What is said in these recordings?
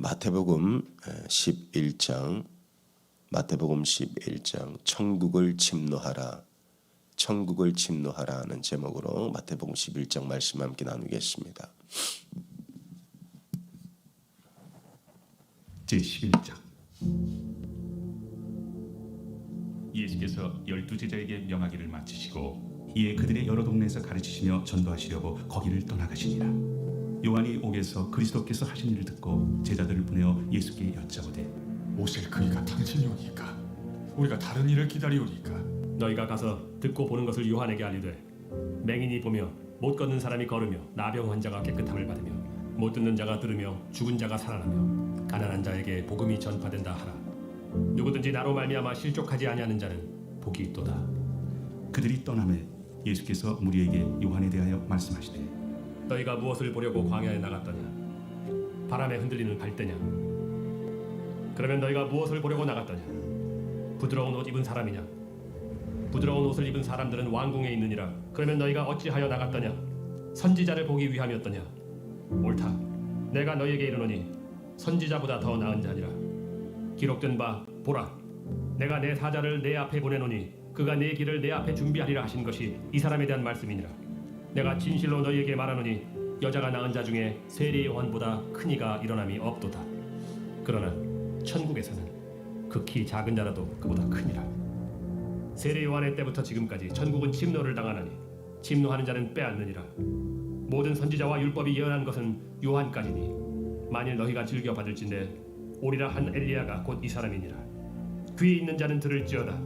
마태복음 11장 마태복음 11장 천국을 침노하라 천국을 침노하라는 제목으로 마태복음 11장 말씀 함께 나누겠습니다. 제11장 예수께서 열두 제자에게 명하기를 마치시고 이에 그들의 여러 동네에서 가르치시며 전도하시려고 거기를 떠나가시니라 요한이 옥에서 그리스도께서 하신 일을 듣고 제자들을 보내어 예수께 여짜오되 오실 그이가 당신이 오니까 우리가 다른 일을 기다리오니까. 너희가 가서 듣고 보는 것을 요한에게 알리되 맹인이 보며 못 걷는 사람이 걸으며 나병 환자가 깨끗함을 받으며 못 듣는 자가 들으며 죽은 자가 살아나며 가난한 자에게 복음이 전파된다 하라. 누구든지 나로 말미암아 실족하지 아니하는 자는 복이 있도다. 그들이 떠남에 예수께서 무리에게 요한에 대하여 말씀하시되 너희가 무엇을 보려고 광야에 나갔더냐? 바람에 흔들리는 갈대냐? 그러면 너희가 무엇을 보려고 나갔더냐? 부드러운 옷 입은 사람이냐? 부드러운 옷을 입은 사람들은 왕궁에 있느니라. 그러면 너희가 어찌하여 나갔더냐? 선지자를 보기 위함이었더냐? 옳다. 내가 너희에게 이르노니 선지자보다 더 나은 자니라. 기록된 바 보라. 내가 내 사자를 내 앞에 보내노니 그가 내 길을 내 앞에 준비하리라 하신 것이 이 사람에 대한 말씀이니라 내가 진실로 너희에게 말하노니 여자가 낳은 자 중에 세리 요한보다 큰 이가 일어남이 없도다. 그러나 천국에서는 극히 작은 자라도 그보다 크니라. 세리 요한의 때부터 지금까지 천국은 침노를 당하나니 침노하는 자는 빼앗느니라. 모든 선지자와 율법이 예언한 것은 요한까지니 만일 너희가 즐겨 받을진대 오리라 한 엘리야가 곧 이 사람이니라. 귀에 있는 자는 들을지어다.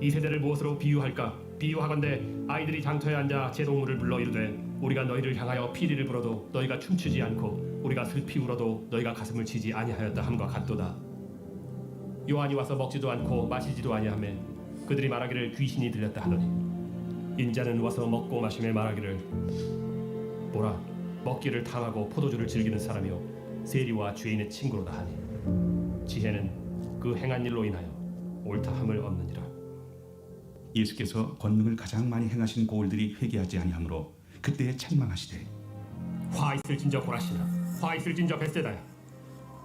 이 세대를 무엇으로 비유할까? 비유하건대 아이들이 장터에 앉아 제 동물을 불러 이르되 우리가 너희를 향하여 피리를 불어도 너희가 춤추지 않고 우리가 슬피 울어도 너희가 가슴을 치지 아니하였다 함과 같도다. 요한이 와서 먹지도 않고 마시지도 아니하며 그들이 말하기를 귀신이 들렸다 하더니 인자는 와서 먹고 마시며 말하기를 보라 먹기를 탐하고 포도주를 즐기는 사람이요 세리와 죄인의 친구로다 하니 지혜는 그 행한 일로 인하여 옳다함을 얻느니라. 예수께서 권능을 가장 많이 행하신 고을들이 회개하지 아니하므로 그때에 책망하시되 화 있을진저 고라시나 화 있을진저 벳세다야.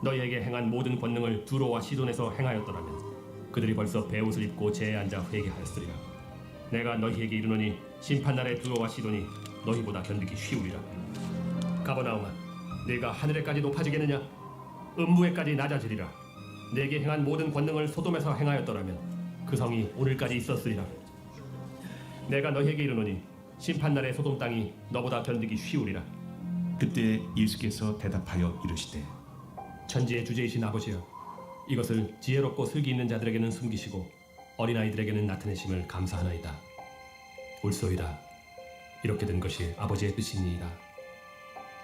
너희에게 행한 모든 권능을 두로와 시돈에서 행하였더라면 그들이 벌써 베옷을 입고 재에 앉아 회개하였으리라. 내가 너희에게 이르노니 심판날에 두로와 시돈이 너희보다 견디기 쉬우리라. 가버나움아 네가 하늘에까지 높아지겠느냐? 음부에까지 낮아지리라. 내게 행한 모든 권능을 소돔에서 행하였더라면 그 성이 오늘까지 있었으리라 내가 너희에게 이르노니 심판날에 소돔 땅이 너보다 견디기 쉬우리라. 그때 예수께서 대답하여 이르시되 천지의 주제이신 아버지여 이것을 지혜롭고 슬기 있는 자들에게는 숨기시고 어린아이들에게는 나타내심을 감사하나이다. 옳소이다 이렇게 된 것이 아버지의 뜻이니이다.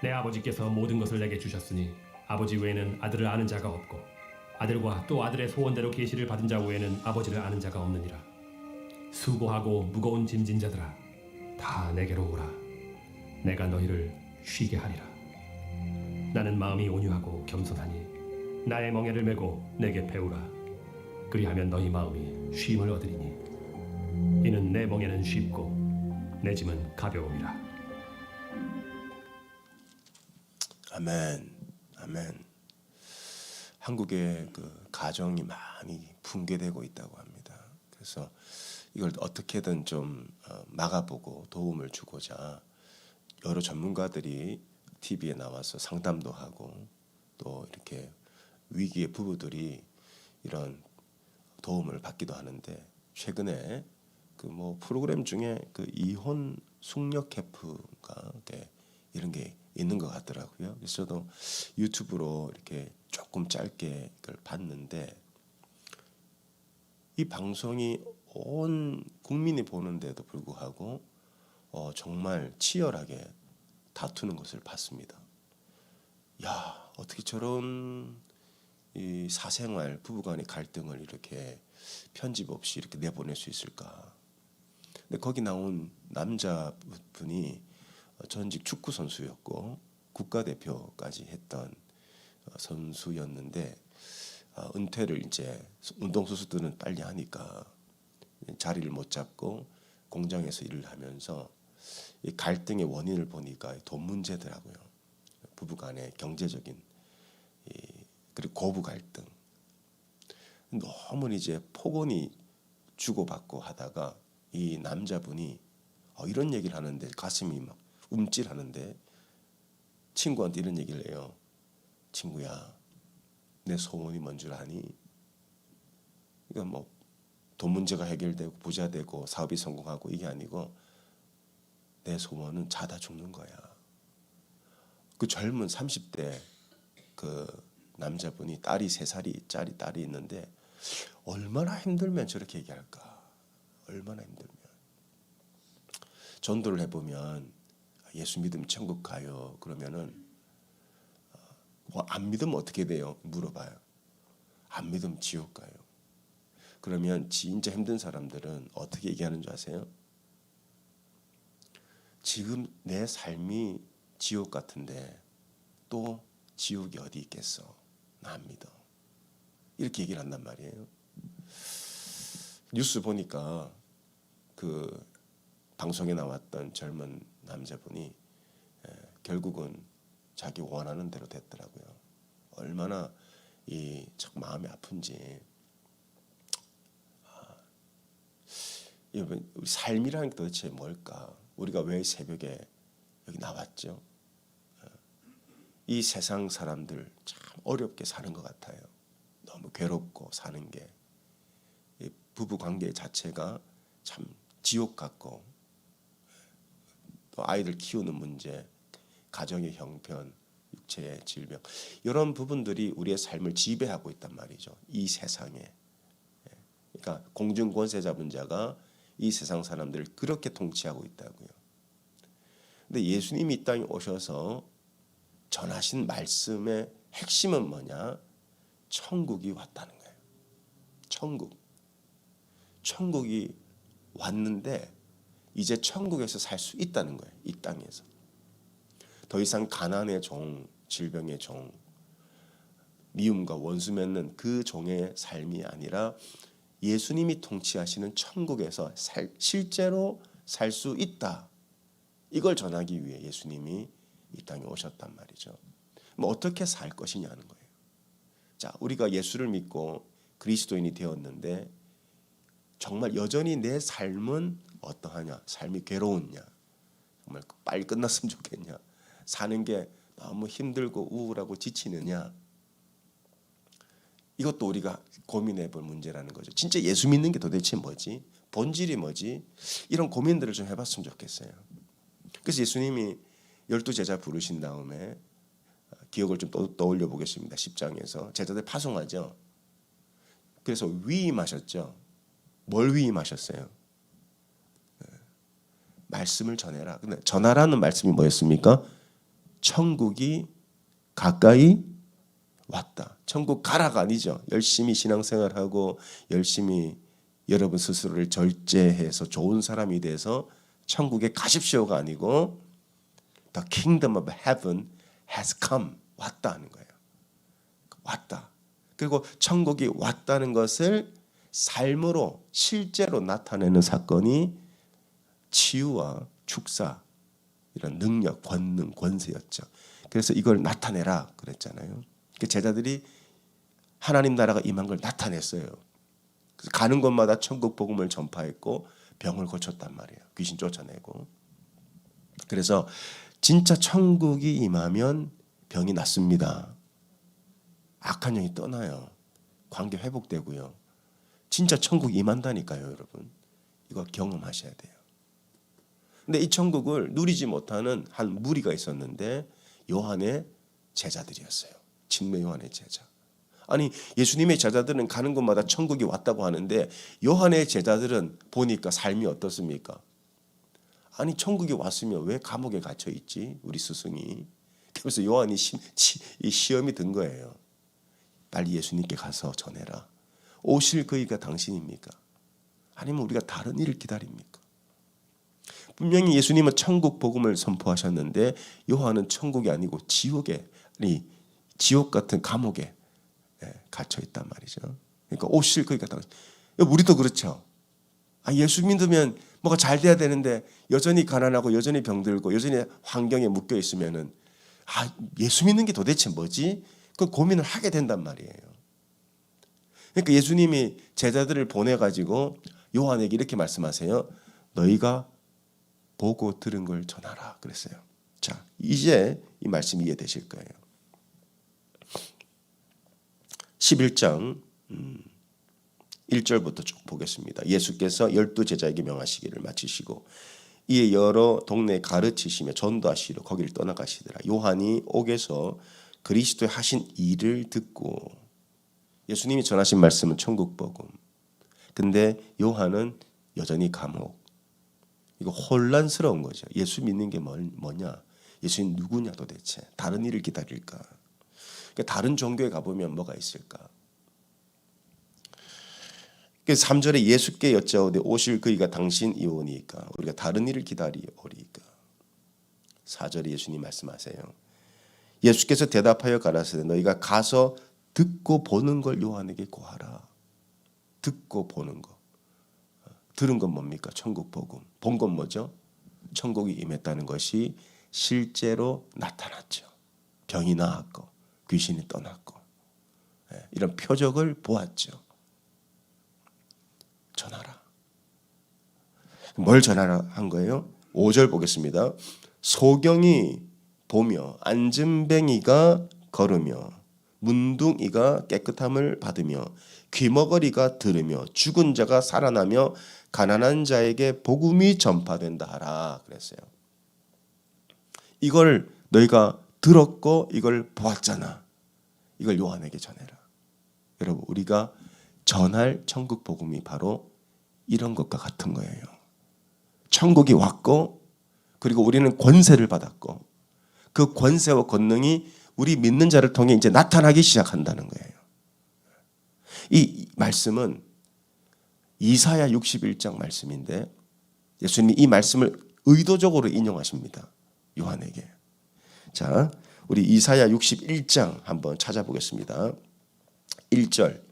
내 아버지께서 모든 것을 내게 주셨으니 아버지 외에는 아들을 아는 자가 없고 아들과 또 아들의 소원대로 계시를 받은 자 외에는 아버지를 아는 자가 없느니라 수고하고 무거운 짐진 자들아 다 내게로 오라. 내가 너희를 쉬게 하리라. 나는 마음이 온유하고 겸손하니 나의 멍에를 메고 내게 배우라. 그리하면 너희 마음이 쉼을 얻으리니 이는 내 멍에는 쉽고 내 짐은 가벼움이라. 아멘, 아멘. 한국의 그 가정이 많이 붕괴되고 있다고 합니다. 그래서 이걸 어떻게든 좀 어, 막아보고 도움을 주고자 여러 전문가들이 TV에 나와서 상담도 하고 또 이렇게 위기의 부부들이 이런 도움을 받기도 하는데 최근에 그 뭐 프로그램 중에 그 이혼 숙녀 캠프가 이렇게 이런 게 있는 것 같더라고요. 그래서 저도 유튜브로 이렇게 조금 짧게 그걸 봤는데 이 방송이 온 국민이 보는데도 불구하고 어, 정말 치열하게 다투는 것을 봤습니다. 야 어떻게 저런 이 사생활 부부간의 갈등을 이렇게 편집 없이 이렇게 내보낼 수 있을까? 근데 거기 나온 남자분이 전직 축구 선수였고 국가대표까지 했던 어, 선수였는데 어, 은퇴를 이제 운동선수들은 빨리 하니까 자리를 못 잡고 공장에서 일을 하면서 이 갈등의 원인을 보니까 돈 문제더라고요. 부부간의 경제적인 이 그리고 고부 갈등. 너무 이제 폭언이 주고받고 하다가 이 남자분이 어, 이런 얘기를 하는데 가슴이 막 움찔하는데 친구한테 이런 얘기를 해요. 친구야, 내 소원이 뭔 줄 아니? 그러니까 뭐 돈 문제가 해결되고 부자 되고 사업이 성공하고 이게 아니고 내 소원은 자다 죽는 거야. 그 젊은 30대 그 남자분이 딸이 세 살이 짜리 딸이 있는데 얼마나 힘들면 저렇게 얘기할까? 얼마나 힘들면 전도를 해보면 예수 믿으면 천국 가요. 그러면은 어, 안 믿으면 어떻게 돼요? 물어봐요. 안 믿으면 지옥 가요. 그러면 진짜 힘든 사람들은 어떻게 얘기하는 줄 아세요? 지금 내 삶이 지옥 같은데 또 지옥이 어디 있겠어? 나안 믿어. 이렇게 얘기를 한단 말이에요. 뉴스 보니까 그 방송에 나왔던 젊은 남자분이 에, 결국은 자기 원하는 대로 됐더라고요. 얼마나 이 참 마음이 아픈지. 여러분 우리 게 도대체 뭘까? 우리가 왜 새벽에 여기 나왔죠? 어, 이 세상 사람들 참 어렵게 사는 것 같아요. 너무 괴롭고 사는 게이 부부 관계 자체가 참 지옥 같고 또 아이들 키우는 문제, 가정의 형편, 육체의 질병 이런 부분들이 우리의 삶을 지배하고 있단 말이죠. 이 세상에. 예. 그러니까 공중 권세 잡은 자가 이 세상 사람들을 그렇게 통치하고 있다고요. 근데 예수님이 이 땅에 오셔서 전하신 말씀의 핵심은 뭐냐? 천국이 왔다는 거예요. 천국. 천국이 왔는데 이제 천국에서 살 수 있다는 거예요. 이 땅에서. 더 이상 가난의 종, 질병의 종, 미움과 원수 맺는 그 종의 삶이 아니라 예수님이 통치하시는 천국에서 살, 실제로 살 수 있다. 이걸 전하기 위해 예수님이 이 땅에 오셨단 말이죠. 뭐 어떻게 살 것이냐는 거예요. 자, 우리가 예수를 믿고 그리스도인이 되었는데 정말 여전히 내 삶은 어떠하냐? 삶이 괴로웠냐? 정말 빨리 끝났으면 좋겠냐? 사는 게 너무 힘들고 우울하고 지치느냐? 이것도 우리가 고민해 볼 문제라는 거죠. 진짜 예수 믿는 게 도대체 뭐지? 본질이 뭐지? 이런 고민들을 좀 해봤으면 좋겠어요. 그래서 예수님이 열두 제자 부르신 다음에 어, 기억을 좀 떠- 떠올려 보겠습니다. 10장에서 제자들 파송하죠. 그래서 위임하셨죠. 뭘 위임하셨어요? 네. 말씀을 전해라. 근데 전하라는 말씀이 뭐였습니까? 천국이 가까이 왔다. 천국 가라가 아니죠. 열심히 신앙생활하고 열심히 여러분 스스로를 절제해서 좋은 사람이 돼서 천국에 가십시오가 아니고 The kingdom of heaven has come 왔다는 거예요. 왔다. 그리고 천국이 왔다는 것을 삶으로 실제로 나타내는 사건이 치유와 축사 이런 능력, 권능, 권세였죠. 그래서 이걸 나타내라 그랬잖아요. 그 제자들이 하나님 나라가 임한 걸 나타냈어요. 그래서 가는 곳마다 천국 복음을 전파했고 병을 고쳤단 말이에요. 귀신 쫓아내고. 그래서 진짜 천국이 임하면 병이 낫습니다. 악한 영이 떠나요. 관계 회복되고요. 진짜 천국 임한다니까요, 여러분. 이거 경험하셔야 돼요. 근데 이 천국을 누리지 못하는 한 무리가 있었는데 요한의 제자들이었어요. 진매 요한의 제자. 아니 예수님의 제자들은 가는 곳마다 천국이 왔다고 하는데 요한의 제자들은 보니까 삶이 어떻습니까? 아니 천국이 왔으면 왜 감옥에 갇혀 있지? 우리 스승이. 그래서 요한이 시, 치, 이 시험이 든 거예요. 빨리 예수님께 가서 전해라. 오실 그이가 당신입니까? 아니면 우리가 다른 일을 기다립니까? 분명히 예수님은 천국 복음을 선포하셨는데 요한은 천국이 아니고 지옥에 아니 지옥 같은 감옥에 예, 갇혀 있단 말이죠. 그러니까 오실 그이가 당신. 우리도 그렇죠. 아, 예수 믿으면 뭐가 잘 돼야 되는데 여전히 가난하고 여전히 병들고 여전히 환경에 묶여 있으면은 아 예수 믿는 게 도대체 뭐지? 그 고민을 하게 된단 말이에요. 그러니까 예수님이 제자들을 보내 가지고 요한에게 이렇게 말씀하세요. 너희가 보고 들은 걸 전하라 그랬어요. 자, 이제 이 말씀이 이해되실 거예요. 11장 음, 1절부터 쭉 보겠습니다. 예수께서 열두 제자에게 명하시기를 마치시고 이에 여러 동네 가르치시며 전도하시러 거기를 떠나가시더라. 요한이 옥에서 그리스도의 하신 일을 듣고 예수님이 전하신 말씀은 천국 복음. 근데 요한은 여전히 감옥. 이거 혼란스러운 거죠. 예수 믿는 게 뭘- 뭐냐? 예수님 누구냐 도대체? 다른 일을 기다릴까? 그러니까 다른 종교에 가보면 뭐가 있을까? 그래서 3절에 예수께 여짜오되 오실 그이가 당신 이오니까 우리가 다른 일을 기다리오리까 4절에 예수님 말씀하세요. 예수께서 대답하여 가라사대 너희가 가서 듣고 보는 걸 요한에게 고하라. 듣고 보는 거. 들은 건 뭡니까? 천국 복음. 본 건 뭐죠? 천국이 임했다는 것이 실제로 나타났죠. 병이 나았고 귀신이 떠났고 예, 이런 표적을 보았죠. 전하라. 뭘 전하라 한 거예요? 5절 보겠습니다. 소경이 보며 안진뱅이가 걸으며 문둥이가 깨끗함을 받으며 귀머거리가 들으며 죽은 자가 살아나며 가난한 자에게 복음이 전파된다 하라 그랬어요. 이걸 너희가 들었고 이걸 보았잖아. 이걸 요한에게 전해라. 여러분 우리가 전할 천국 복음이 바로 이런 것과 같은 거예요. 천국이 왔고 그리고 우리는 권세를 받았고 그 권세와 권능이 우리 믿는 자를 통해 이제 나타나기 시작한다는 거예요. 이 말씀은 이사야 61장 말씀인데 예수님이 이 말씀을 의도적으로 인용하십니다. 요한에게. 자, 우리 이사야 61장 한번 찾아보겠습니다. 1절.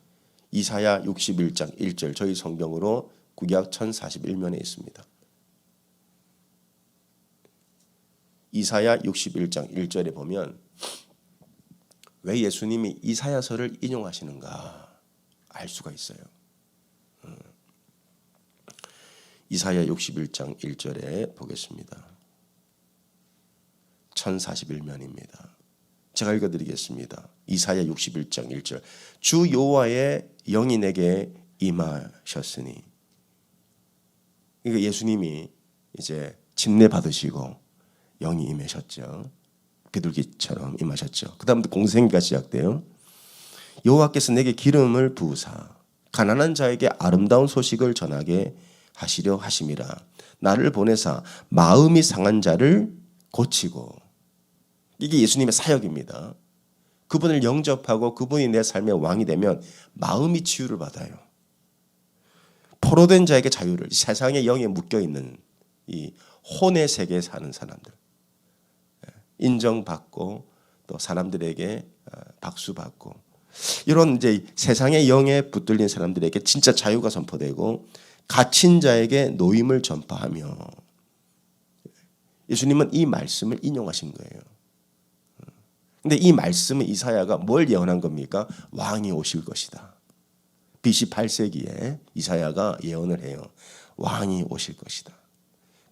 이사야 61장 1절 저희 성경으로 구약 1041면에 있습니다. 이사야 61장 1절에 보면 왜 예수님이 이사야서를 인용하시는가 알 수가 있어요. 음. 이사야 61장 1절에 보겠습니다. 1041면입니다. 제가 읽어드리겠습니다. 이사야 61장 1절 주 여호와의 영이 내게 임하셨으니 이거 예수님이 이제 침례 받으시고 영이 임하셨죠. 비둘기처럼 임하셨죠. 그 다음부터 공생기가 시작돼요. 여호와께서 내게 기름을 부으사 가난한 자에게 아름다운 소식을 전하게 하시려 하심이라 나를 보내사 마음이 상한 자를 고치고 이게 예수님의 사역입니다. 그분을 영접하고 그분이 내 삶의 왕이 되면 마음이 치유를 받아요. 포로된 자에게 자유를 세상의 영에 묶여 있는 이 혼의 세계에 사는 사람들 인정받고 또 사람들에게 어, 박수받고 이런 이제 세상의 영에 붙들린 사람들에게 진짜 자유가 선포되고 갇힌 자에게 노임을 전파하며 예수님은 이 말씀을 인용하신 거예요. 근데 이 말씀은 이사야가 뭘 예언한 겁니까? 왕이 오실 것이다. BC 8세기에 이사야가 예언을 해요. 왕이 오실 것이다.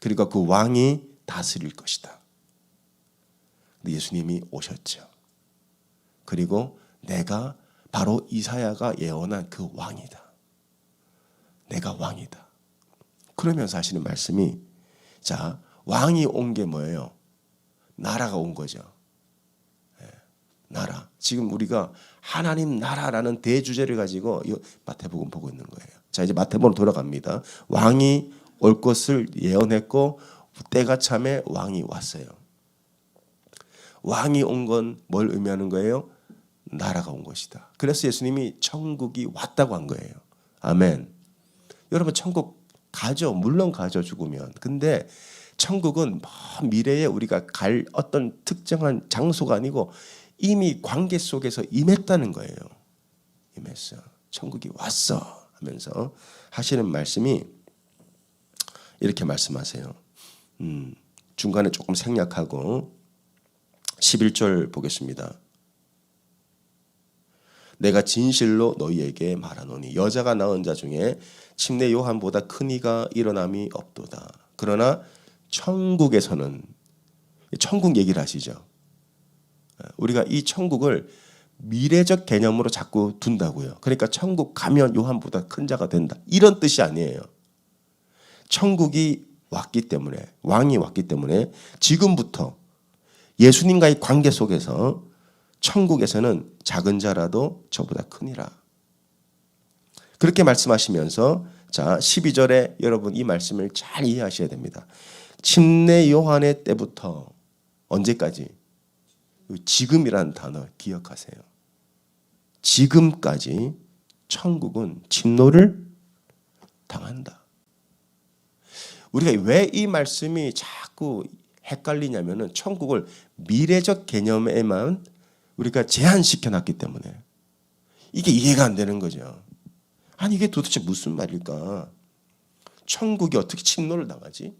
그리고 그 왕이 다스릴 것이다. 근데 예수님이 오셨죠. 그리고 내가 바로 이사야가 예언한 그 왕이다. 내가 왕이다. 그러면서 하시는 말씀이 자 왕이 온 게 뭐예요? 나라가 온 거죠. 지금 우리가 하나님 나라라는 대주제를 가지고 이 마태복음 보고 있는 거예요. 자 이제 마태복음 돌아갑니다. 왕이 올 것을 예언했고 때가 참에 왕이 왔어요. 왕이 온 건 뭘 의미하는 거예요? 나라가 온 것이다. 그래서 예수님이 천국이 왔다고 한 거예요. 아멘. 여러분 천국 가죠. 물론 가죠 죽으면. 근데 천국은 먼 미래에 우리가 갈 어떤 특정한 장소가 아니고 이미 관계 속에서 임했다는 거예요. 임했어. 천국이 왔어 하면서 하시는 말씀이 이렇게 말씀하세요. 음, 중간에 조금 생략하고 11절 보겠습니다. 내가 진실로 너희에게 말하노니 여자가 낳은 자 중에 침례 요한보다 큰 이가 일어남이 없도다. 그러나 천국에서는 천국 얘기를 하시죠. 우리가 이 천국을 미래적 개념으로 자꾸 둔다고요. 그러니까 천국 가면 요한보다 큰 자가 된다. 이런 뜻이 아니에요. 천국이 왔기 때문에 왕이 왔기 때문에 지금부터 예수님과의 관계 속에서 천국에서는 작은 자라도 저보다 크니라. 그렇게 말씀하시면서 자 12절에 여러분 이 말씀을 잘 이해하셔야 됩니다. 침례 요한의 때부터 언제까지 지금이라는 단어 기억하세요. 지금까지 천국은 진노를 당한다. 우리가 왜 이 말씀이 자꾸 헷갈리냐면은 천국을 미래적 개념에만 우리가 제한시켜 놨기 때문에 이게 이해가 안 되는 거죠. 아니 이게 도대체 무슨 말일까? 천국이 어떻게 침노를 당하지?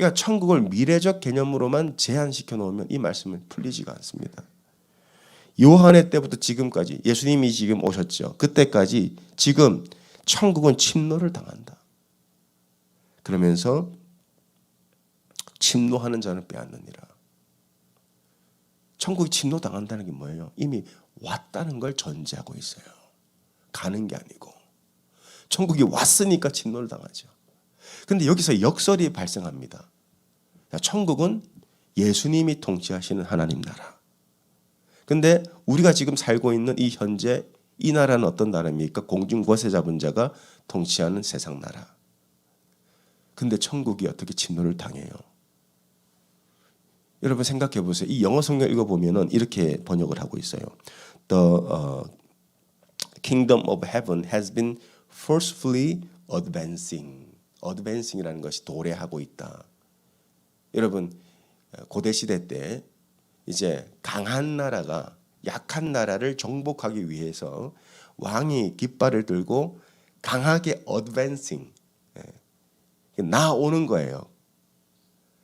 그러니까 천국을 미래적 개념으로만 제한시켜 놓으면 이 말씀은 풀리지가 않습니다. 요한의 때부터 지금까지 예수님이 지금 오셨죠. 그때까지 지금 천국은 침노를 당한다. 그러면서 침노하는 자는 빼앗느니라. 천국이 침노 당한다는 게 뭐예요? 이미 왔다는 걸 전제하고 있어요. 가는 게 아니고 천국이 왔으니까 침노를 당하죠. 근데 여기서 역설이 발생합니다. 자, 천국은 예수님이 통치하시는 하나님 나라. 근데 우리가 지금 살고 있는 이 현재 이 나라는 어떤 나라입니까? 공중 거세 잡은 자가 통치하는 세상 나라. 근데 천국이 어떻게 침노를 당해요? 여러분 생각해 보세요. 이 영어 성경 읽어 보면은 이렇게 번역을 하고 있어요. The uh, kingdom of heaven has been forcefully advancing. Advancing이라는 것이 도래하고 있다. 여러분 고대 시대 때 이제 강한 나라가 약한 나라를 정복하기 위해서 왕이 깃발을 들고 강하게 advancing 예, 나오는 거예요.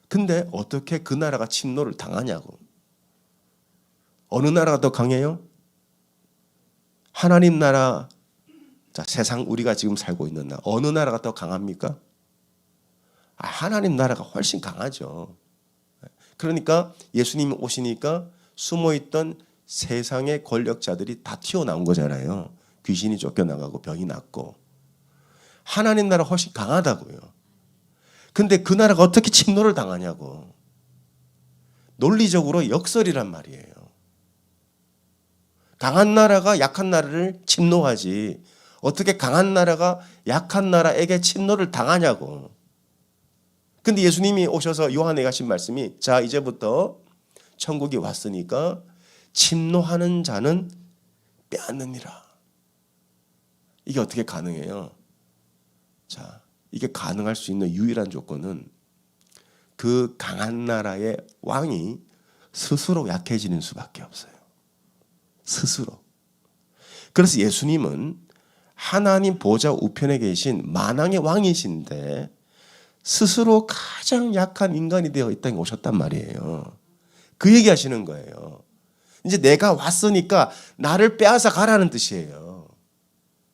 근데 어떻게 그 나라가 침노를 당하냐고. 어느 나라가 더 강해요? 하나님 나라, 자, 세상 우리가 지금 살고 있는 나라, 어느 나라가 더 강합니까? 아, 하나님 나라가 훨씬 강하죠. 그러니까 예수님이 오시니까 숨어 있던 세상의 권력자들이 다 튀어나온 거잖아요. 귀신이 쫓겨나가고 병이 낫고. 하나님 나라 훨씬 강하다고요. 근데 그 나라가 어떻게 침노를 당하냐고. 논리적으로 역설이란 말이에요. 강한 나라가 약한 나라를 침노하지. 어떻게 강한 나라가 약한 나라에게 침노를 당하냐고. 근데 예수님이 오셔서 요한에 가신 말씀이 자, 이제부터 천국이 왔으니까 침노하는 자는 빼앗느니라. 이게 어떻게 가능해요? 자, 이게 가능할 수 있는 유일한 조건은 그 강한 나라의 왕이 스스로 약해지는 수밖에 없어요. 스스로. 그래서 예수님은 하나님 보좌 우편에 계신 만왕의 왕이신데 스스로 가장 약한 인간이 되어 이 땅에 오셨단 말이에요. 그 얘기 하시는 거예요. 이제 내가 왔으니까 나를 빼앗아 가라는 뜻이에요.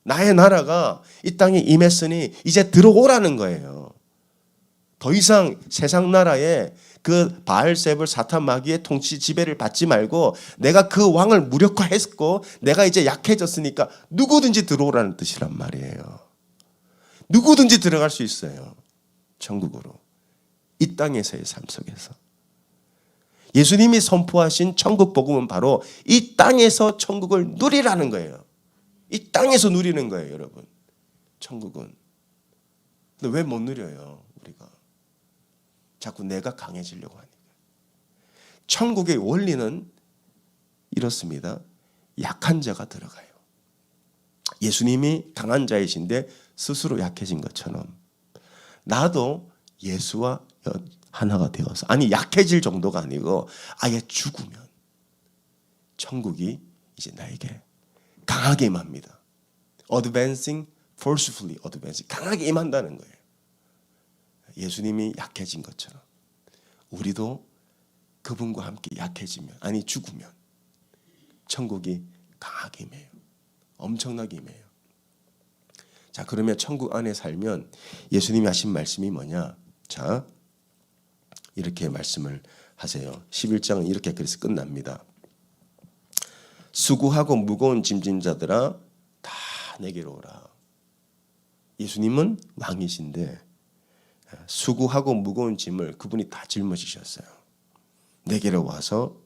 나의 나라가 이 땅에 임했으니 이제 들어오라는 거예요. 더 이상 세상 나라에 그 바알세불 사탄 마귀의 통치 지배를 받지 말고 내가 그 왕을 무력화했고 내가 이제 약해졌으니까 누구든지 들어오라는 뜻이란 말이에요. 누구든지 들어갈 수 있어요. 천국으로. 이 땅에서의 삶 속에서. 예수님이 선포하신 천국 복음은 바로 이 땅에서 천국을 누리라는 거예요. 이 땅에서 누리는 거예요, 여러분. 천국은. 근데 왜 못 누려요, 우리가? 자꾸 내가 강해지려고 하니까. 천국의 원리는 이렇습니다. 약한 자가 들어가요. 예수님이 강한 자이신데 스스로 약해진 것처럼 나도 예수와 하나가 되어서 아니 약해질 정도가 아니고 아예 죽으면 천국이 이제 나에게 강하게 임합니다. advancing forcefully advancing 강하게 임한다는 거예요. 예수님이 약해진 것처럼 우리도 그분과 함께 약해지면 아니 죽으면 천국이 강하게 임해요. 엄청나게 임해요. 자, 그러면 천국 안에 살면 예수님이 하신 말씀이 뭐냐? 자, 이렇게 말씀을 하세요. 11장은 이렇게 그래서 끝납니다. 수고하고 무거운 짐진 자들아 다 내게로 오라. 예수님은 왕이신데 수고하고 무거운 짐을 그분이 다 짊어지셨어요. 내게로 와서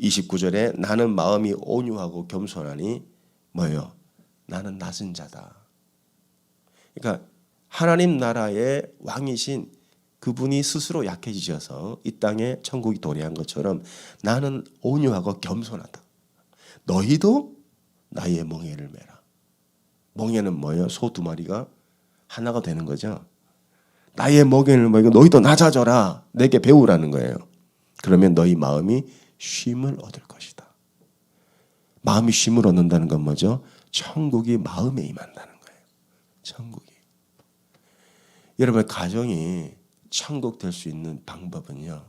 29절에 나는 마음이 온유하고 겸손하니 뭐예요? 나는 낮은 자다. 그러니까 하나님 나라의 왕이신 그분이 스스로 약해지셔서 이 땅에 천국이 도래한 것처럼 나는 온유하고 겸손하다. 너희도 나의 멍에를 매라. 멍에는 뭐예요? 소 두 마리가 하나가 되는 거죠. 나의 멍에를 매고 너희도 낮아져라. 내게 배우라는 거예요. 그러면 너희 마음이 쉼을 얻을 것이다. 마음이 쉼을 얻는다는 건 뭐죠? 천국이 마음에 임한다는. 천국이. 여러분 가정이 천국 될 수 있는 방법은요.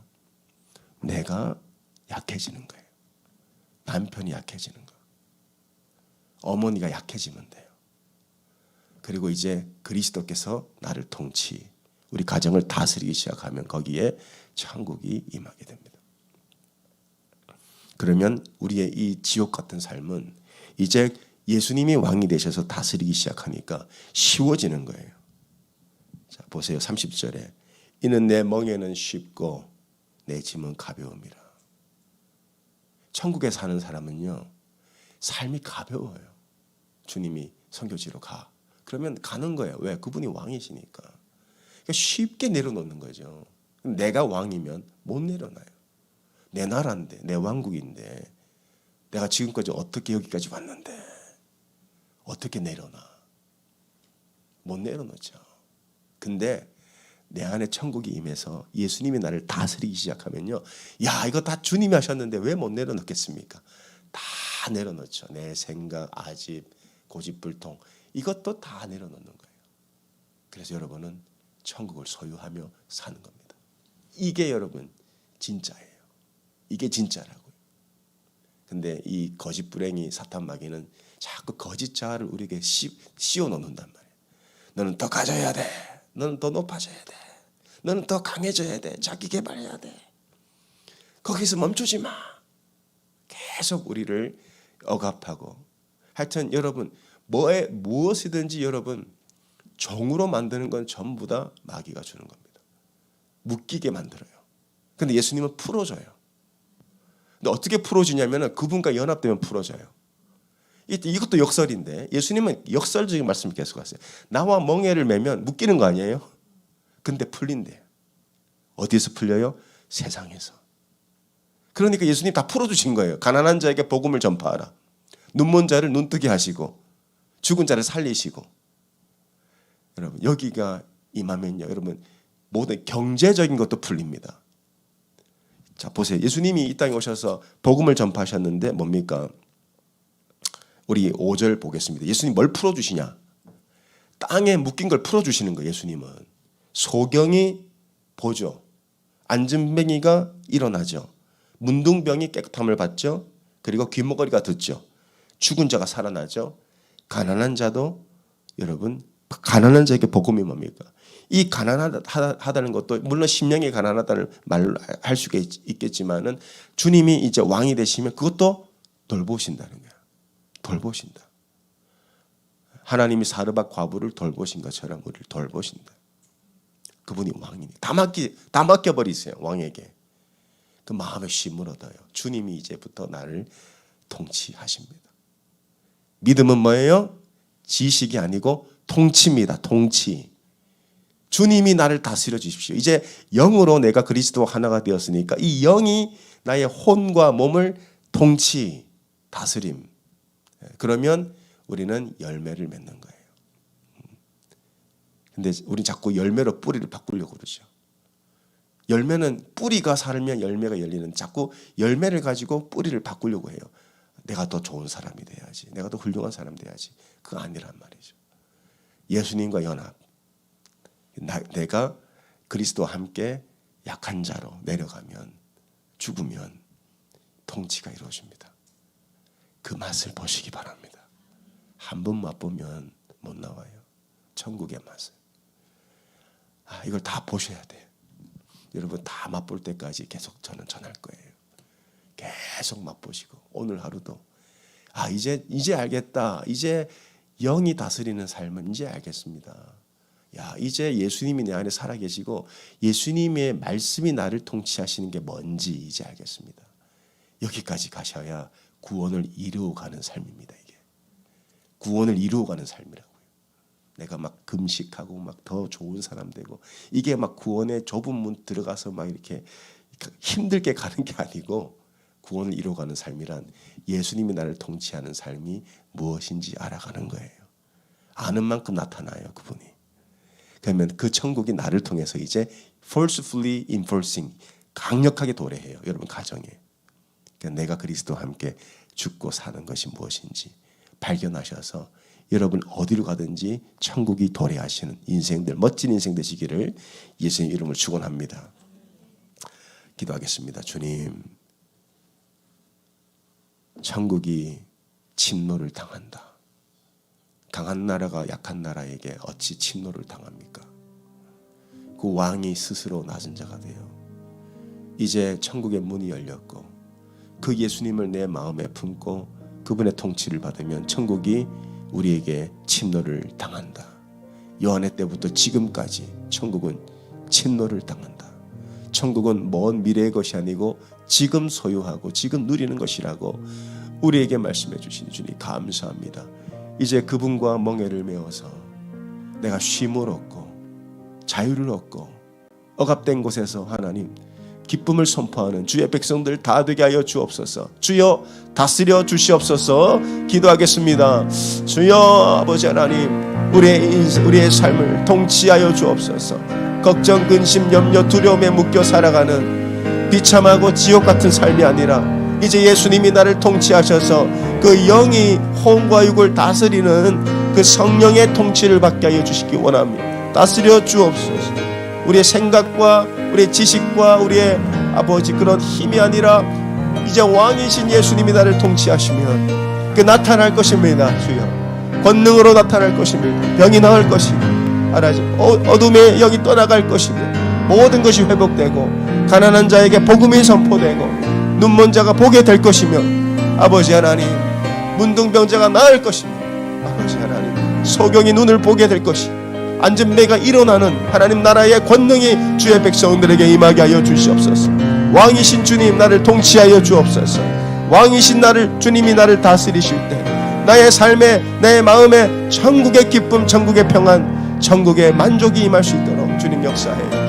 내가 약해지는 거예요. 남편이 약해지는 거. 어머니가 약해지면 돼요. 그리고 이제 그리스도께서 나를 통치, 우리 가정을 다스리기 시작하면 거기에 천국이 임하게 됩니다. 그러면 우리의 이 지옥 같은 삶은 이제 예수님이 왕이 되셔서 다스리기 시작하니까 쉬워지는 거예요. 자, 보세요. 30절에 이는 내 멍에는 쉽고 내 짐은 가벼움이라. 천국에 사는 사람은요. 삶이 가벼워요. 주님이 선교지로 가. 그러면 가는 거예요. 왜? 그분이 왕이시니까. 그러니까 쉽게 내려놓는 거죠. 내가 왕이면 못 내려놔요. 내 나라인데, 내 왕국인데, 내가 지금까지 어떻게 여기까지 왔는데, 어떻게 내려놔? 못 내려놓죠. 근데 내 안에 천국이 임해서 예수님이 나를 다스리기 시작하면요. 야, 이거 다 주님이 하셨는데 왜 못 내려놓겠습니까? 다 내려놓죠. 내 생각, 아집, 고집불통 이것도 다 내려놓는 거예요. 그래서 여러분은 천국을 소유하며 사는 겁니다. 이게 여러분 진짜예요. 이게 진짜라고요. 근데 이 거짓 불행이 사탄 마귀는 자꾸 거짓 자아를 우리에게 씌, 씌워 놓는단 말이에요. 너는 더 가져야 돼. 너는 더 높아져야 돼. 너는 더 강해져야 돼. 자기 개발해야 돼. 거기서 멈추지 마. 계속 우리를 억압하고 하여튼 여러분 뭐에 무엇이든지 여러분 종으로 만드는 건 전부 다 마귀가 주는 겁니다. 묶이게 만들어요. 근데 예수님은 풀어줘요. 근데 어떻게 풀어주냐면은 그분과 연합되면 풀어져요. 이- 이것도 역설인데 예수님은 역설적인 말씀을 계속하세요. 나와 멍에를 매면 묶이는 거 아니에요? 근데 풀린대요. 어디서 풀려요? 세상에서. 그러니까 예수님 다 풀어주신 거예요. 가난한 자에게 복음을 전파하라. 눈먼 자를 눈뜨게 하시고 죽은 자를 살리시고 여러분 여기가 임하면요 여러분 모든 경제적인 것도 풀립니다. 자 보세요 예수님이 이 땅에 오셔서 복음을 전파하셨는데 뭡니까? 우리 5절 보겠습니다. 예수님 뭘 풀어주시냐? 땅에 묶인 걸 풀어주시는 거예요 예수님은 소경이 보죠. 안진뱅이가 일어나죠. 문둥병이 깨끗함을 받죠. 그리고 귀머거리가 듣죠. 죽은 자가 살아나죠. 가난한 자도 여러분 가난한 자에게 복음이 뭡니까? 이 가난하다는 것도 물론 심령이 가난하다는 말로 할 수가 있- 있겠지만은 주님이 이제 왕이 되시면 그것도 돌보신다는 거야. 돌보신다. 하나님이 사르밧 과부를 돌보신 것처럼 우리를 돌보신다. 그분이 왕이니 다 맡기 다 맡겨 버리세요 왕에게. 그 마음의 쉼을 얻어요. 주님이 이제부터 나를 통치하십니다. 믿음은 뭐예요? 지식이 아니고 통치입니다. 통치. 주님이 나를 다스려 주십시오. 이제 영으로 내가 그리스도와 하나가 되었으니까 이 영이 나의 혼과 몸을 통치, 다스림. 그러면 우리는 열매를 맺는 거예요. 근데 우리 자꾸 열매로 뿌리를 바꾸려고 그러죠. 열매는 뿌리가 살면 열매가 열리는 자꾸 열매를 가지고 뿌리를 바꾸려고 해요. 내가 더 좋은 사람이 돼야지. 내가 더 훌륭한 사람 돼야지. 그거 아니란 말이죠. 예수님과 연합. 나, 내가 그리스도와 함께 약한 자로 내려가면 죽으면 통치가 이루어집니다. 그 맛을 보시기 바랍니다. 한 번 맛보면 못 나와요. 천국의 맛을. 아, 이걸 다 보셔야 돼요. 여러분 다 맛볼 때까지 계속 저는 전할 거예요. 계속 맛보시고 오늘 하루도 아 이제 이제 알겠다. 이제 영이 다스리는 삶은 이제 알겠습니다. 야 이제 예수님이 내 안에 살아계시고 예수님의 말씀이 나를 통치하시는 게 뭔지 이제 알겠습니다. 여기까지 가셔야 구원을 이루어가는 삶입니다. 이게 구원을 이루어가는 삶이라고요. 내가 막 금식하고 막 더 좋은 사람 되고 이게 막 구원의 좁은 문 들어가서 막 이렇게 힘들게 가는 게 아니고 구원을 이루어가는 삶이란 예수님이 나를 통치하는 삶이 무엇인지 알아가는 거예요. 아는 만큼 나타나요 그분이. 그러면 그 천국이 나를 통해서 이제 forcefully enforcing 강력하게 도래해요 여러분 가정에. 그러니까 내가 그리스도와 함께 죽고 사는 것이 무엇인지 발견하셔서 여러분 어디로 가든지 천국이 도래하시는 인생들 멋진 인생 되시기를 예수님 이름을 축원합니다. 기도하겠습니다. 주님. 천국이 침노를 당한다. 강한 나라가 약한 나라에게 어찌 침노를 당합니까? 그 왕이 스스로 낮은 자가 되어 이제 천국의 문이 열렸고 그 예수님을 내 마음에 품고 그분의 통치를 받으면 천국이 우리에게 침노를 당한다. 요한의 때부터 지금까지 천국은 침노를 당한다. 천국은 먼 미래의 것이 아니고 지금 소유하고 지금 누리는 것이라고 우리에게 말씀해 주시니 주님 감사합니다. 이제 그분과 멍에를 메어서 내가 쉼을 얻고 자유를 얻고 억압된 곳에서 하나님 기쁨을 선포하는 주의 백성들 다 되게 하여 주옵소서. 주여 다스려 주시옵소서. 기도하겠습니다. 주여 아버지 하나님 우리의 인생, 우리의 삶을 통치하여 주옵소서. 걱정, 근심, 염려, 두려움에 묶여 살아가는 비참하고 지옥 같은 삶이 아니라 이제 예수님이 나를 통치하셔서 그 영이 혼과 육을 다스리는 그 성령의 통치를 받게 하여 주시기 원합니다. 다스려 주옵소서. 우리의 생각과 우리의 지식과 우리의 아버지 그런 힘이 아니라 이제 왕이신 예수님이 나를 통치하시면 그 나타날 것입니다 주여. 권능으로 나타날 것입니다 병이 나을 것이고 알아지 어- 어둠의 영이 떠나갈 것이고 모든 것이 회복되고 가난한 자에게 복음이 선포되고 눈먼 자가 보게 될 것이며 아버지 하나님 문둥병자가 나을 것이며 아버지 하나님 소경이 눈을 보게 될 것이 안전배가 일어나는 하나님 나라의 권능이 주의 백성들에게 임하게 하여 주시옵소서. 왕이신 주님 나를 통치하여 주옵소서. 왕이신 나를 주님이 나를 다스리실 때 나의 삶에 내 마음에 천국의 기쁨, 천국의 평안, 천국의 만족이 임할 수 있도록 주님 역사해.